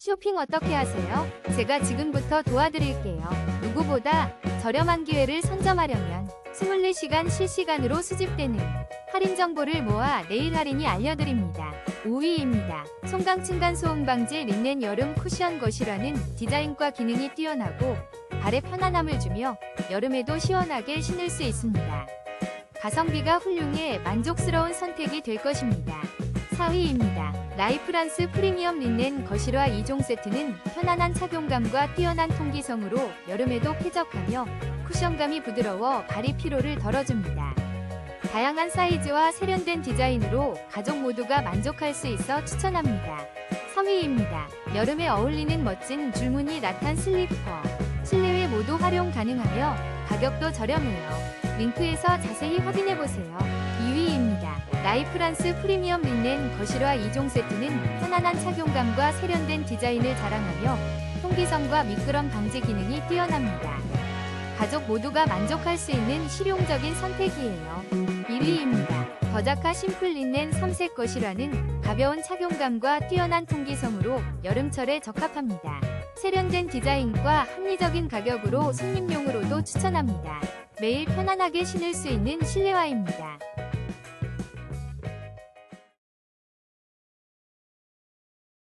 쇼핑 어떻게 하세요? 제가 지금부터 도와드릴게요. 누구보다 저렴한 기회를 선점하려면 24시간 실시간으로 수집되는 할인 정보를 모아 내일 할인이 알려드립니다. 5위입니다. 송강 층간 소음 방지 린넨 여름 쿠션 거실화는 디자인과 기능이 뛰어나고 발에 편안함을 주며 여름에도 시원하게 신을 수 있습니다. 가성비가 훌륭해 만족스러운 선택이 될 것입니다. 4위입니다. 라이프란스 프리미엄 린넨 거실화 2종 세트는 편안한 착용감과 뛰어난 통기성으로 여름에도 쾌적하며 쿠션감이 부드러워 발이 피로를 덜어줍니다. 다양한 사이즈와 세련된 디자인으로 가족 모두가 만족할 수 있어 추천합니다. 3위입니다. 여름에 어울리는 멋진 줄무늬 라탄 슬리퍼. 실내외 모두 활용 가능하며 가격도 저렴해요. 링크에서 자세히 확인해보세요. 2위입니다. 라이프란스 프리미엄 린넨 거실화 2종 세트는 편안한 착용감과 세련된 디자인을 자랑하며 통기성과 미끄럼 방지 기능이 뛰어납니다. 가족 모두가 만족할 수 있는 실용적인 선택이에요. 1위입니다. 더자카 심플 린넨 3색 거실화는 가벼운 착용감과 뛰어난 통기성으로 여름철에 적합합니다. 세련된 디자인과 합리적인 가격으로 손님용으로도 추천합니다. 매일 편안하게 신을 수 있는 실내화입니다.